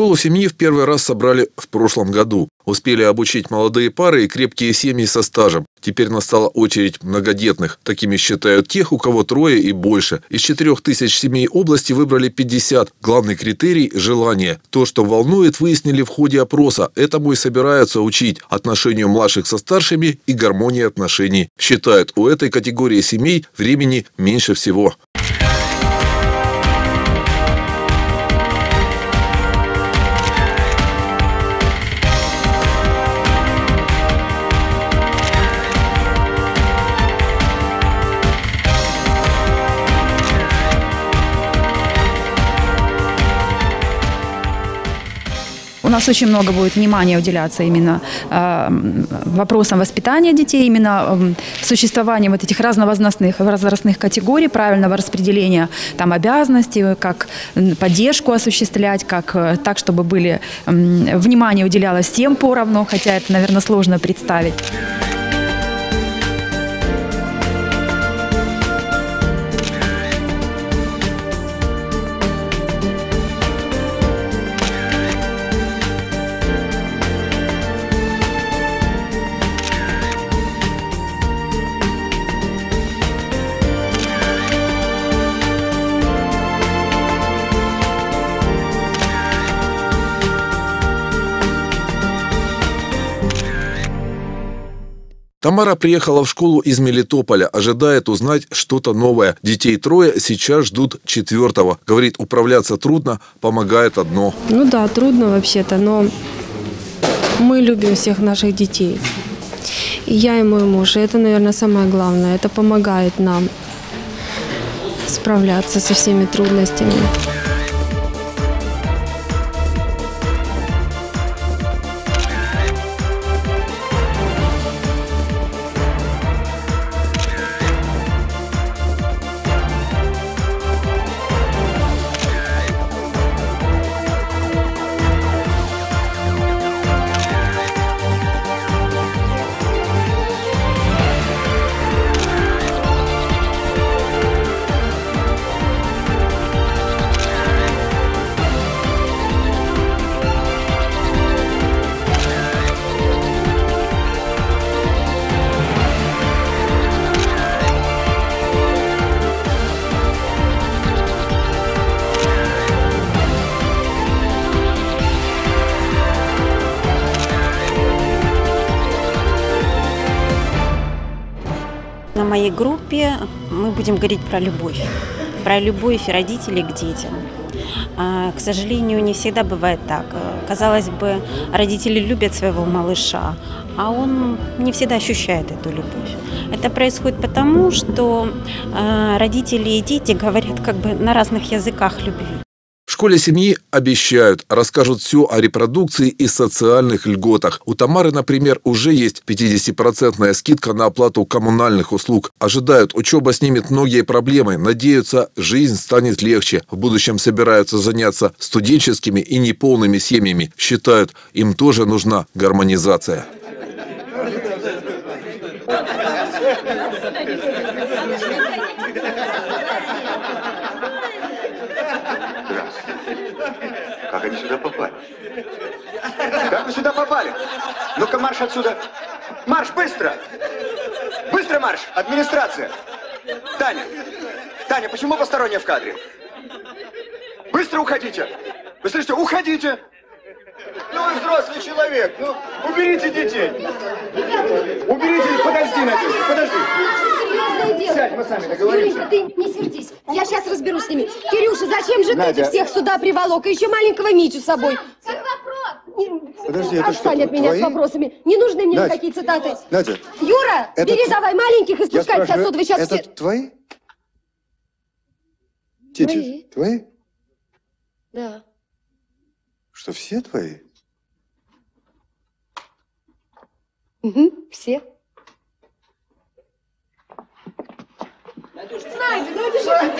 Школу семьи в первый раз собрали в прошлом году. Успели обучить молодые пары и крепкие семьи со стажем. Теперь настала очередь многодетных. Такими считают тех, у кого трое и больше. Из четырех тысяч семей области выбрали 50. Главный критерий – желание. То, что волнует, выяснили в ходе опроса. Этому и собираются учить отношению младших со старшими и гармонии отношений. Считают, у этой категории семей времени меньше всего. Нас очень много будет внимания уделяться именно э, вопросам воспитания детей, именно существования вот этих разновозрастных, возрастных категорий, правильного распределения там обязанностей, как поддержку осуществлять, как э, так, чтобы были внимание уделялось всем поровну, хотя это, наверное, сложно представить. Тамара приехала в школу из Мелитополя, ожидает узнать что-то новое. Детей трое, сейчас ждут четвертого. Говорит, управляться трудно, помогает одно. Ну да, трудно вообще-то, но мы любим всех наших детей. И я и мой муж, и это, наверное, самое главное. Это помогает нам справляться со всеми трудностями. Моей группе мы будем говорить про любовь, про любовь родителей к детям. А, к сожалению, не всегда бывает так. Казалось бы, родители любят своего малыша, а он не всегда ощущает эту любовь. Это происходит потому, что а, родители и дети говорят как бы на разных языках любви. Школе семьи обещают, расскажут все о репродукции и социальных льготах. У Тамары, например, уже есть 50% скидка на оплату коммунальных услуг. Ожидают, учеба снимет многие проблемы. Надеются, жизнь станет легче. В будущем собираются заняться студенческими и неполными семьями. Считают, им тоже нужна гармонизация. Как они сюда попали? Как вы сюда попали? Ну-ка, марш отсюда. Марш, быстро! Быстро марш! Администрация! Таня! Таня, почему посторонняя в кадре? Быстро уходите! Вы слышите? Уходите! Ну, вы взрослый человек, ну, уберите детей. Уберите, подожди, мы сами договоримся. Юренька, ты не сердись. Я сейчас разберусь с ними. Кирюша, зачем же Надя. ты всех сюда приволок? И еще маленького Митю с собой. Подожди, это что, Отстань от меня твои? с вопросами. Не нужны мне Надь. никакие цитаты. Надя, Юра, Это бери т- давай маленьких и спускайся спрашиваю, отсюда. Вы сейчас это все... твои? Тетя, Мои. твои? Да. Что, все твои? Угу, все. Надя!